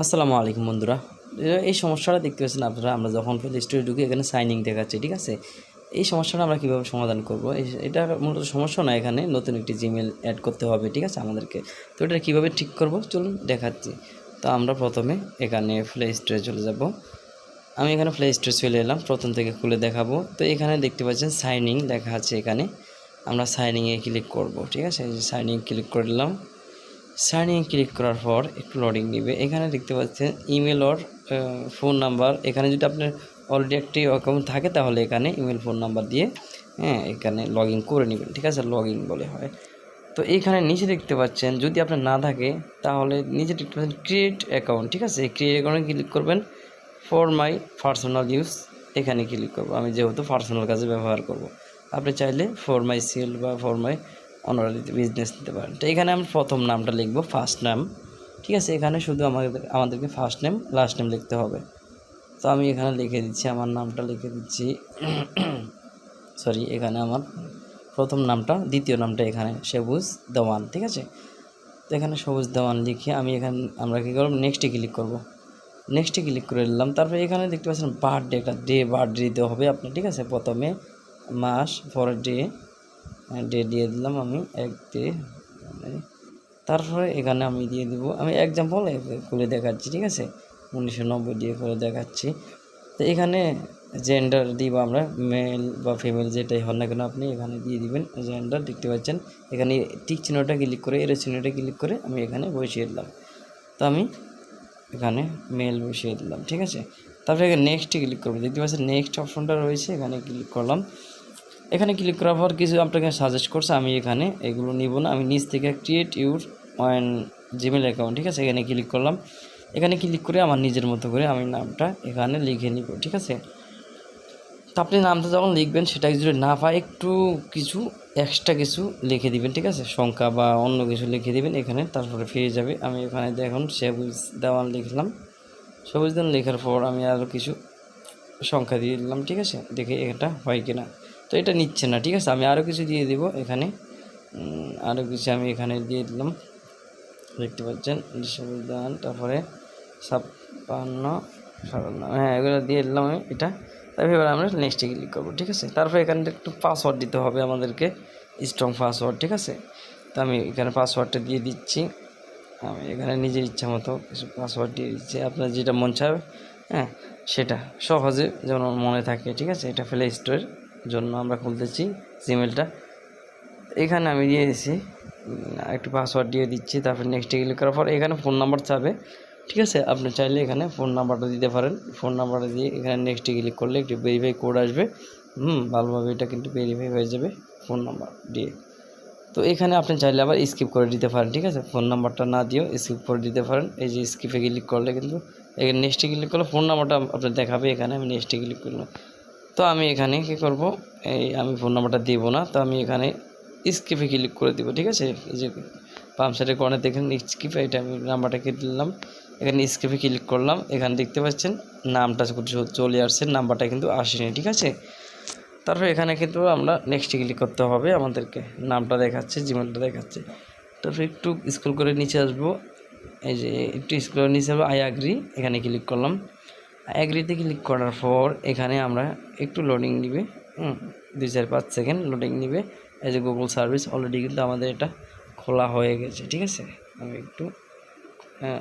আসসালামু আলাইকুম বন্ধুরা। এই সমস্যাটা দেখতে পাচ্ছেন আপনারা, আমরা যখন প্লে স্টোরে ঢুকি এখানে সাইনিং দেখাচ্ছে, ঠিক আছে? এই সমস্যাটা আমরা কীভাবে সমাধান করব? এটা মূলত সমস্যা না এখানে, নতুন একটি জিমেল অ্যাড করতে হবে, ঠিক আছে, আমাদেরকে। তো এটা কীভাবে ঠিক করব? চলুন দেখাচ্ছি। তো আমরা প্রথমে এখানে প্লে স্টোরে চলে যাব। আমি এখানে প্লে স্টোরে চলে এলাম, প্রথম থেকে খুলে দেখাবো। তো এখানে দেখতে পাচ্ছেন সাইনিং লেখা আছে এখানে। আমরা সাইনিংয়ে ক্লিক করব, ঠিক আছে? সাইনিং ক্লিক করে সাইনিং ক্লিক করার পর একটু লোডিং নেবে। এখানে দেখতে পাচ্ছেন ইমেল ওর ফোন নাম্বার এখানে যদি আপনার অলরেডি একটি অ্যাকাউন্ট থাকে, তাহলে এখানে ইমেল ফোন নাম্বার দিয়ে হ্যাঁ এখানে লগ ইন করে নেবেন। ঠিক আছে? লগ ইন বলে হয়। তো এইখানে নিচে দেখতে পাচ্ছেন, যদি আপনার না থাকে, তাহলে নিচে দেখতে পাচ্ছেন ক্রিয়েট অ্যাকাউন্ট ঠিক আছে? ক্রিয়েট অ্যাকাউন্টে ক্লিক করবেন। ফর মাই পার্সোনাল ইউজ এখানে ক্লিক করব। আমি যেহেতু পার্সোনাল কাজে ব্যবহার করব। আপনি চাইলে ফর মাই সেল বা ফর মাই অনারারি বিজনেস দিতে পারেন। তো এখানে আমি প্রথম নামটা লিখব ফার্স্ট নাম ঠিক আছে, এখানে শুধু আমাদের, আমাদেরকে ফার্স্ট নেম লাস্ট নেম লিখতে হবে। তো আমি এখানে লিখে দিচ্ছি, আমার নামটা লিখে দিচ্ছি। সরি এখানে আমার প্রথম নামটা, দ্বিতীয় নামটা এখানে, সবুজ দেওয়ান, ঠিক আছে? তো এখানে সবুজ দেওয়ান লিখে আমি এখানে, আমরা কী করব? নেক্সটে ক্লিক করব। নেক্সটে ক্লিক করে নিলাম, তারপরে এখানে দেখতে পাচ্ছেন বার্থডে একটা ডে বার্থডে দিতে হবে আপনার, ঠিক আছে? প্রথমে মাস পরের ডে ডে দিয়ে দিলাম, আমি এক ডে তারপরে এখানে আমি দিয়ে দিব। আমি এক্সাম্পল খুলে দেখাচ্ছি, ঠিক আছে? উনিশশো নব্বই দিয়ে করে দেখাচ্ছি। তো এখানে জেন্ডার দিব আমরা মেল বা ফিমেল যেটাই হন না কেন আপনি এখানে দিয়ে দিবেন জেন্ডার দেখতে পাচ্ছেন? এখানে টিক চিহ্নটা ক্লিক করে এর চিহ্নটা ক্লিক করে আমি এখানে বসিয়ে দিলাম। তো আমি এখানে মেল বসিয়ে দিলাম, ঠিক আছে? তারপরে এখানে নেক্সটে ক্লিক করব। দেখতে পাচ্ছেন? নেক্সট অপশনটা রয়েছে, এখানে ক্লিক করলাম। এখানে ক্লিক করার পর কিছু আপনাকে সাজেস্ট করছে, আমি এখানে এগুলো নিব না। আমি নিচ থেকে create your own Gmail account ঠিক আছে? এখানে ক্লিক করলাম। এখানে ক্লিক করে আমার নিজের মতো করে আমি নামটা এখানে লিখে নিব, ঠিক আছে? তো আপনি নামটা যখন লিখবেন, সেটা যদি না পায়, একটু কিছু এক্সট্রা কিছু লিখে দিবেন, ঠিক আছে? সংখ্যা বা অন্য কিছু লিখে দিবেন, এখানে তারপরে ফিরে যাবে। আমি এখানে দেখুন, সবুজ দেওয়ান লিখলাম। সবুজ দেওয়ান লেখার পর আমি আরও কিছু সংখ্যা দিয়ে দিলাম, ঠিক আছে? দেখে এটা হয় কিনা। তো এটা নিচ্ছে না, ঠিক আছে? আমি আরও কিছু দিয়ে দিব এখানে। আরও কিছু আমি এখানে দিয়ে দিলাম। দেখতে পাচ্ছেন? দেওয়ান তারপরে ছাপ্পান্ন, সাতান্ন হ্যাঁ এগুলো দিয়ে দিলাম আমি এটা। তারপরে এবার আমরা নেক্সটে ক্লিক করব, ঠিক আছে? তারপরে এখানে একটু পাসওয়ার্ড দিতে হবে আমাদেরকে স্ট্রং পাসওয়ার্ড ঠিক আছে? তো আমি এখানে পাসওয়ার্ডটা দিয়ে দিচ্ছি। আমি এখানে নিজের ইচ্ছা মতো কিছু পাসওয়ার্ড দিয়ে দিচ্ছি। আপনার যেটা মন চাবে হ্যাঁ সেটা সহজে যেন মনে থাকে, ঠিক আছে? এটা প্লে স্টোরের জন্য আমরা খুলতেছি জিমেলটা এখানে আমি দিয়ে দিচ্ছি একটু পাসওয়ার্ড দিয়ে দিচ্ছি, তারপর নেক্সটে ক্লিক করার পর এখানে ফোন নাম্বার চাবে। ঠিক আছে? আপনি চাইলে এখানে ফোন নাম্বারটা দিতে পারেন। ফোন নাম্বারটা দিয়ে এখানে নেক্সটে ক্লিক করলে একটি ভেরিফাই কোড আসবে। হুম, ভালোভাবে এটা কিন্তু ভেরিফাই হয়ে যাবে ফোন নাম্বার দিয়ে। তো এখানে আপনি চাইলে আবার স্কিপ করে দিতে পারেন, ঠিক আছে? ফোন নাম্বারটা না দিয়েও স্কিপ করে দিতে পারেন। এই যে স্কিপে ক্লিক করলে কিন্তু এখানে নেক্সটে ক্লিক করলে ফোন নাম্বারটা আপনার দেখাবে এখানে। আমি নেক্সটে ক্লিক করলাম। তো আমি এখানে কী করব? এই আমি ফোন নাম্বারটা দিব না, তো আমি এখানে স্কিপে ক্লিক করে দিব, ঠিক আছে? এই যে পাম্প সাইডের কর্নার দেখেন স্কিপে এটা আমি নাম্বারটা কেটে দিলাম, এখানে স্কিপে ক্লিক করলাম, এখানে দেখতে পাচ্ছেন নামটা চলে আসছে, নাম্বারটা কিন্তু আসেনি, ঠিক আছে? তারপর এখানে কিন্তু আমরা নেক্সটে ক্লিক করতে হবে, আমাদেরকে নামটা দেখাচ্ছে জিমেলটা দেখাচ্ছে। তারপর একটু স্কুল করে নিচে আসব, এই যে একটু স্কুল করে নিচে আসব আই আগ্রি এখানে ক্লিক করলাম। অ্যাগ্রিতে ক্লিক করার পর এখানে আমরা একটু লোডিং নিবে দুই চার পাঁচ সেকেন্ড লোডিং নিবে। এই যে গুগল সার্ভিস অলরেডি কিন্তু আমাদের এটা খোলা হয়ে গেছে, ঠিক আছে? আমি একটু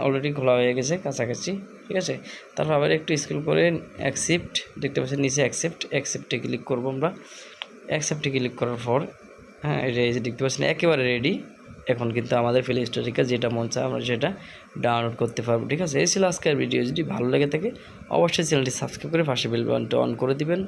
অলরেডি খোলা হয়ে গেছে কাছাকাছি, ঠিক আছে? তারপর আবার একটু স্ক্রল করে অ্যাকসেপ্ট দেখতে পাচ্ছেন নিচে অ্যাকসেপ্ট অ্যাকসেপ্টে ক্লিক করব আমরা। অ্যাকসেপ্টে ক্লিক করার পর হ্যাঁ এটা এই যে দেখতে পাচ্ছেন একেবারে রেডি এখন কিন্তু আমাদের প্লে স্টোর থেকে যেটা মন চায় আমরা সেটা ডাউনলোড করতে পারব, ঠিক আছে? এই ছিল আজকের ভিডিও যদি ভালো লেগে থাকে, অবশ্যই চ্যানেলটি সাবস্ক্রাইব করে পাশে বেল অন করে দিবেন।